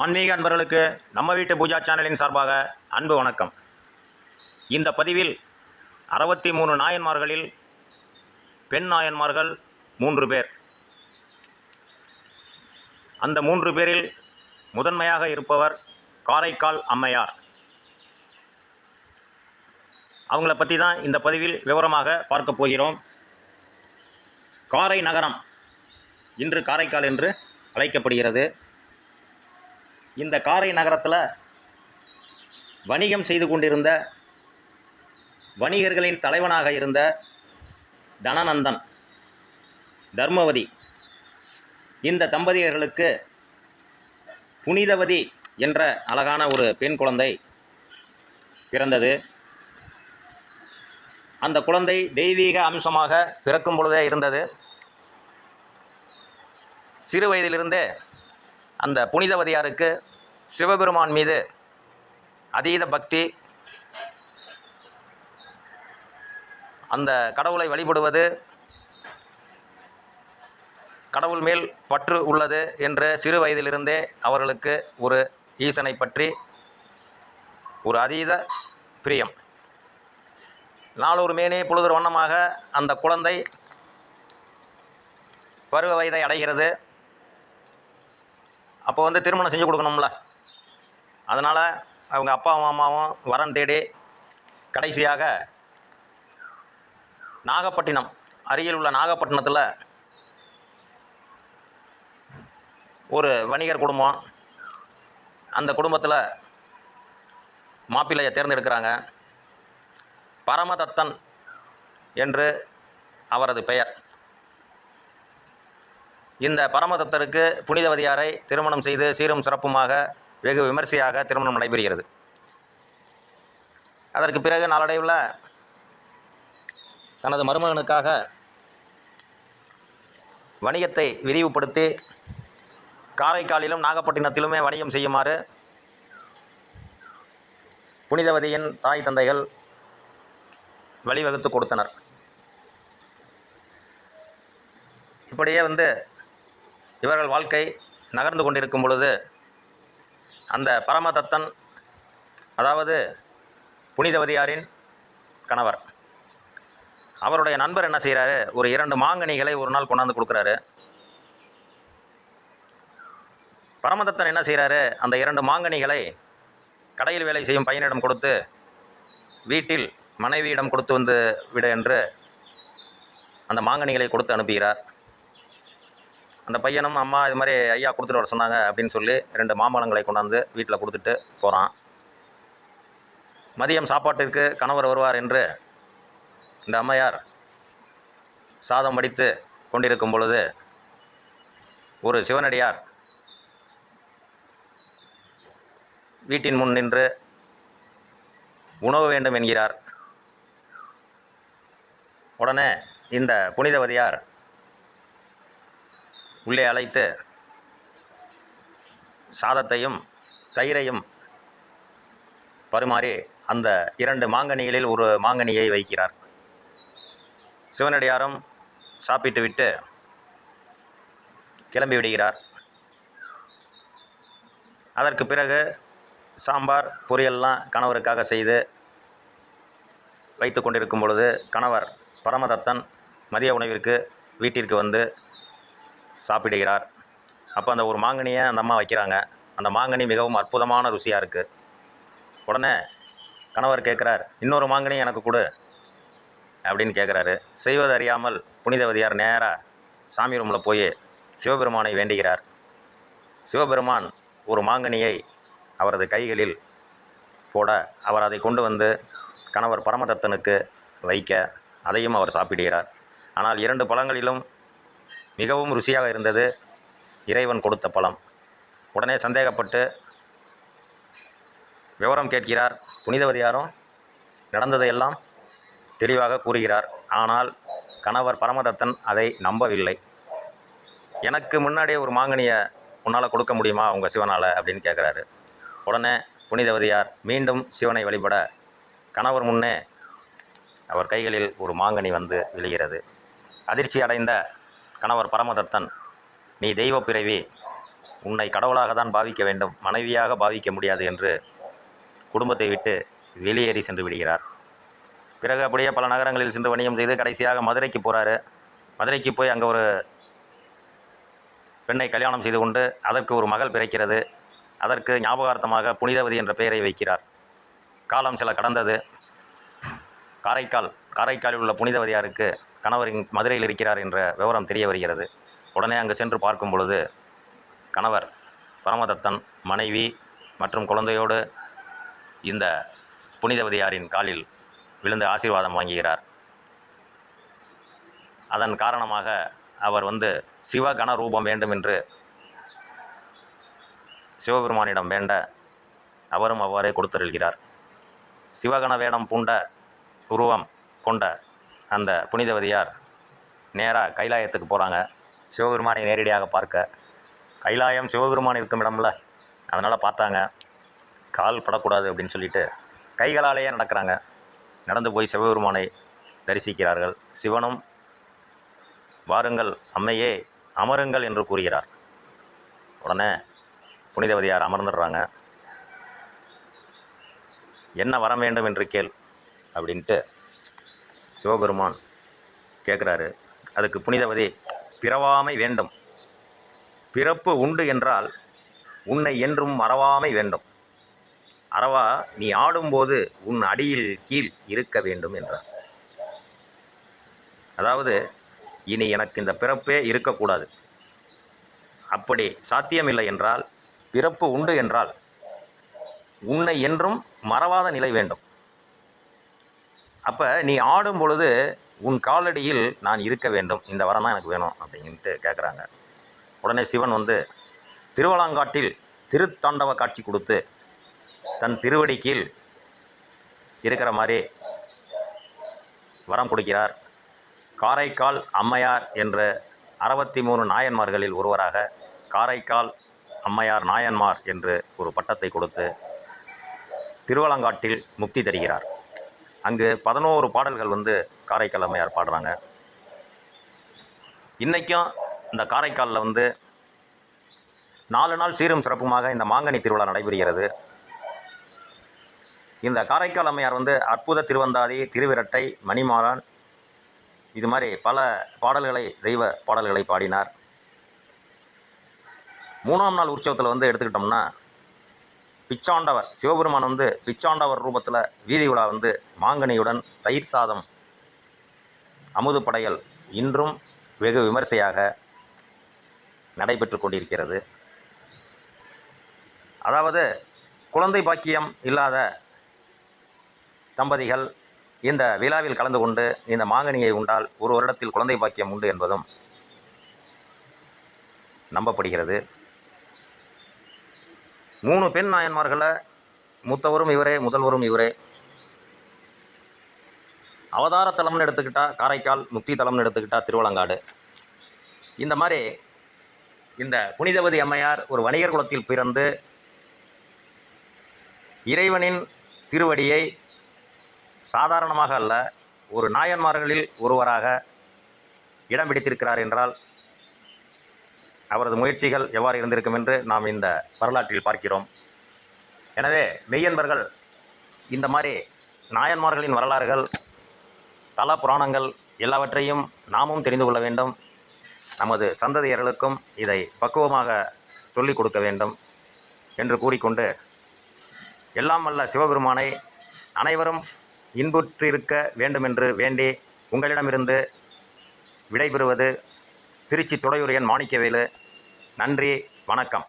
ஆன்மீக அன்பர்களுக்கு நம்ம வீட்டு பூஜா சேனலின் சார்பாக அன்பு வணக்கம். இந்த பதிவில் அறுபத்தி மூணு நாயன்மார்களில் பெண் நாயன்மார்கள் மூன்று பேர். அந்த மூன்று பேரில் முதன்மையாக இருப்பவர் காரைக்கால் அம்மையார். அவங்கள பற்றி தான் இந்த பதிவில் விவரமாக பார்க்க போகிறோம். காரை நகரம் இன்று காரைக்கால் என்று அழைக்கப்படுகிறது. இந்த காரை நகரத்தில் வணிகம் செய்து கொண்டிருந்த வணிகர்களின் தலைவனாக இருந்த தனநந்தன் தர்மவதி இந்த தம்பதியர்களுக்கு புனிதவதி என்ற அழகான ஒரு பெண் குழந்தை பிறந்தது. அந்த குழந்தை தெய்வீக அம்சமாக பிறக்கும் பொழுதே இருந்தது. சிறு வயதிலிருந்தே அந்த புனிதவதியாருக்கு சிவபெருமான் மீது அதீத பக்தி அந்த கடவுளை வழிபடுவது கடவுள் மேல் பற்று உள்ளது என்று சிறு வயதிலிருந்தே அவர்களுக்கு ஒரு ஈசனை பற்றி ஒரு அதீத பிரியம். நாளொரு மேனே பொழுதொரு வண்ணமாக அந்த குழந்தை பருவ வயதை அடைகிறது. அப்போ வந்து திருமணம் செஞ்சு கொடுக்கணும்ல. அதனால் அவங்க அப்பா மாமாவும் வரன் தேடி கடைசியாக நாகப்பட்டினம் அருகில் உள்ள நாகப்பட்டினத்தில் ஒரு வணிகர் குடும்பம். அந்த குடும்பத்தில் மாப்பிள்ளையை தேர்ந்தெடுக்கிறாங்க. பரமதத்தன் என்று அவரது பெயர். இந்த பரமதத்தருக்கு புனிதவதியாரை திருமணம் செய்து சீரும் சிறப்புமாக வெகு விமர்சையாக திருமணம் நடைபெறுகிறது. அதற்கு பிறகு நாளடைவில் தனது மருமகனுக்காக வணிகத்தை விரிவுபடுத்தி காரைக்காலிலும் நாகப்பட்டினத்திலுமே வணிகம் செய்யுமாறு புனிதவதியின் தாய் தந்தைகள் வழிவகுத்து கொடுத்தனர். இப்படியே வந்து இவர்கள் வாழ்க்கை நகர்ந்து கொண்டிருக்கும் பொழுது அந்த பரமதத்தன் அதாவது புனிதவதியாரின் கணவர் அவருடைய நண்பர் என்ன செய்கிறாரு ஒரு இரண்டு மாங்கனிகளை ஒரு நாள் கொண்டாந்து கொடுக்குறாரு. பரமதத்தன் என்ன செய்கிறாரு அந்த இரண்டு மாங்கனிகளை கடையில் வேலை செய்யும் பையனிடம் கொடுத்து வீட்டில் மனைவியிடம் கொடுத்து வந்து விடு என்று அந்த மாங்கனிகளை கொடுத்து அனுப்புகிறார். அந்த பையனும் அம்மா இது மாதிரி ஐயா கொடுத்துட்டு வர சொன்னாங்க அப்படின்னு சொல்லி ரெண்டு மாம்பழங்களை கொண்டாந்து வீட்டில் கொடுத்துட்டு போகிறான் மதியம் சாப்பாட்டிற்கு கணவர் வருவார் என்று இந்த அம்மையார் சாதம் வடித்து கொண்டிருக்கும் பொழுது ஒரு சிவனடியார் வீட்டின் முன் நின்று உணவு வேண்டும் என்கிறார். உடனே இந்த புனிதவதியார் உள்ளே அழைத்து சாதத்தையும் தயிரையும் பருமாறி அந்த இரண்டு மாங்கனிகளில் ஒரு மாங்கனியை வைக்கிறார். சிவனடியாரும் சாப்பிட்டு விட்டு கிளம்பி விடுகிறார். அதற்கு பிறகு சாம்பார் பொரியல்லாம் கணவருக்காக செய்து வைத்து கொண்டிருக்கும் பொழுது கணவர் பரமதத்தன் மதிய உணவிற்கு வீட்டிற்கு வந்து சாப்பிடுகிறார். அப்போ அந்த ஒரு மாங்கனியை அந்த அம்மா வைக்கிறாங்க. அந்த மாங்கனி மிகவும் அற்புதமான ருசியாக இருக்குது உடனே கணவர் கேட்குறார் இன்னொரு மாங்கனி எனக்கு கொடு அப்படின்னு கேட்குறாரு. செய்வது அறியாமல் புனிதவதியார் நேராக சாமி ரூமில் போய் சிவபெருமானை வேண்டுகிறார். சிவபெருமான் ஒரு மாங்கனியை அவரது கைகளில் போட அவர் அதை கொண்டு வந்து கணவர் பரமதத்தனுக்கு வைக்க அதையும் அவர் சாப்பிடுகிறார். ஆனால் இரண்டு பழங்களிலும் மிகவும் ருசியாக இருந்தது. இறைவன் கொடுத்த பழம். உடனே சந்தேகப்பட்டு விவரம் கேட்கிறார். புனிதவதியாரும் நடந்ததையெல்லாம் தெளிவாக கூறுகிறார். ஆனால் கணவர் பரமதத்தன் அதை நம்பவில்லை. எனக்கு முன்னாடியே ஒரு மாங்கனியை உன்னால் கொடுக்க முடியுமா உங்கள் சிவனால்? அப்படின்னு கேட்குறாரு உடனே புனிதவதியார் மீண்டும் சிவனை வழிபட கணவர் முன்னே அவர் கைகளில் ஒரு மாங்கனி வந்து விழுகிறது. அதிர்ச்சி அடைந்த கணவர் பரமதத்தன் நீ தெய்வ பிறவி உன்னை கடவுளாக தான் பாவிக்க வேண்டும் மனைவியாக பாவிக்க முடியாது என்று குடும்பத்தை விட்டு வெளியேறி சென்று விடுகிறார். பிறகு அப்படியே பல நகரங்களில் சென்று வணிகம் செய்து கடைசியாக மதுரைக்கு போகிறாரு மதுரைக்கு போய் அங்கே ஒரு பெண்ணை கல்யாணம் செய்து கொண்டு அதற்கு ஒரு மகள் பிறக்கிறது. அதற்கு ஞாபகார்த்தமாக புனிதவதி என்ற பெயரை வைக்கிறார். காலம் சில கடந்தது. காரைக்கால் காரைக்காலில் உள்ள புனிதவதியாருக்கு கணவர் மதுரையில் இருக்கிறார் என்ற விவரம் தெரிய வருகிறது. உடனே அங்கு சென்று பார்க்கும் பொழுது கணவர் பரமதத்தன் மனைவி மற்றும் குழந்தையோடு இந்த புனிதவதியாரின் காலில் விழுந்து ஆசீர்வாதம் வாங்குகிறார். அதன் காரணமாக அவர் வந்து சிவகண ரூபம் வேண்டும் என்று சிவபெருமானிடம் வேண்ட அவரும் அவ்வாறே கொடுத்தருள்கிறார். சிவகண வேடம் பூண்ட உருவம் கொண்ட அந்த புனிதவதியார் நேராக கைலாயத்துக்கு போகிறாங்க சிவபெருமானை நேரடியாக பார்க்க. கைலாயம் சிவபெருமான் இருக்கும் இடம்ல. அதனால் பார்த்தாங்க. கால் படக்கூடாது அப்படின்னு சொல்லிட்டு கைகளாலேயே நடக்கிறாங்க. நடந்து போய் சிவபெருமானை தரிசிக்கிறார்கள். சிவனும் வாருங்கள் அம்மையே அமருங்கள் என்று கூறுகிறார். உடனே புனிதவதியார் அமர்ந்துடுறாங்க. என்ன வர வேண்டும் என்று கேள் அப்படின்ட்டு சிவபெருமான் கேட்குறாரு அதுக்கு புனிதவதி பிறவாமை வேண்டும். பிறப்பு உண்டு என்றால் உன்னை என்றும் மறவாமை வேண்டும். அறவா நீ ஆடும்போது உன் அடியில் கீழ் இருக்க வேண்டும் என்றார். அதாவது இனி எனக்கு இந்த பிறப்பே இருக்கக்கூடாது. அப்படி சாத்தியமில்லை என்றால் பிறப்பு உண்டு என்றால் உன்னை என்றும் மறவாத நிலை வேண்டும். அப்போ நீ ஆடும் பொழுது உன் காலடியில் நான் இருக்க வேண்டும். இந்த வரம் தான் எனக்கு வேணும் அப்படின்ட்டு கேட்குறாங்க உடனே சிவன் வந்து திருவளாங்காட்டில் திருத்தாண்டவ காட்சி கொடுத்து தன் திருவடி கீழ் இருக்கிற மாதிரி வரம் கொடுக்கிறார். காரைக்கால் அம்மையார் என்ற அறுபத்தி மூணு நாயன்மார்களில் ஒருவராக காரைக்கால் அம்மையார் நாயன்மார் என்று ஒரு பட்டத்தை கொடுத்து திருவலங்காட்டில் முக்தி தருகிறார். அங்கு பதினோரு பாடல்கள் வந்து காரைக்கால் அம்மையார் பாடுறாங்க. இன்றைக்கும் இந்த காரைக்காலில் வந்து நாலு நாள் சீரும் சிறப்புமாக இந்த மாங்கனி திருவிழா நடைபெறுகிறது. இந்த காரைக்கால் அம்மையார் வந்து அற்புத திருவந்தாதி திருவிரட்டை மணிமாறன் இது மாதிரி பல பாடல்களை தெய்வ பாடல்களை பாடினார். மூணாம் நாள் உற்சவத்தில் வந்து எடுத்துக்கிட்டோம்னா பிச்சாண்டவர். சிவபெருமான் வந்து பிச்சாண்டவர் ரூபத்தில் வீதி உலா வந்து மாங்கனியுடன் தயிர் சாதம் அமுது படையல் இன்றும் வெகு விமர்சையாக நடைபெற்று கொண்டிருக்கிறது. அதாவது குழந்தை பாக்கியம் இல்லாத தம்பதிகள் இந்த விழாவில் கலந்து கொண்டு இந்த மாங்கனியை உண்டால் ஒரு வருடத்தில் குழந்தை பாக்கியம் உண்டு என்பதும் நம்பப்படுகிறது. மூணு பெண் நாயன்மார்களை மூத்தவரும் இவரே முதல்வரும் இவரே. அவதார தலம்னு எடுத்துக்கிட்டால் காரைக்கால் முக்தி தலம்னு எடுத்துக்கிட்டால் திருவலங்காடு. இந்த மாதிரி இந்த புனிதவதி அம்மையார் ஒரு வணிகர் குலத்தில் பிறந்து இறைவனின் திருவடியை சாதாரணமாக அல்ல ஒரு நாயன்மார்களில் ஒருவராக இடம் பிடித்திருக்கிறார் என்றால் அவரது முயற்சிகள் எவ்வாறு இருந்திருக்கும் என்று நாம் இந்த வரலாற்றில் பார்க்கிறோம். எனவே மெய்யன்பர்கள் இந்த மாதிரி நாயன்மார்களின் வரலாறுகள் தல புராணங்கள் எல்லாவற்றையும் நாமும் தெரிந்து கொள்ள வேண்டும். நமது சந்ததியர்களுக்கும் இதை பக்குவமாக சொல்லிக் கொடுக்க வேண்டும் என்று கூறிக்கொண்டு எல்லாம் வல்ல சிவபெருமானை அனைவரும் இன்புற்றிருக்க வேண்டுமென்று வேண்டி உங்களிடமிருந்து விடைபெறுவது திருச்சி துடையூரியன் மாணிக்கவேலு. நன்றி வணக்கம்.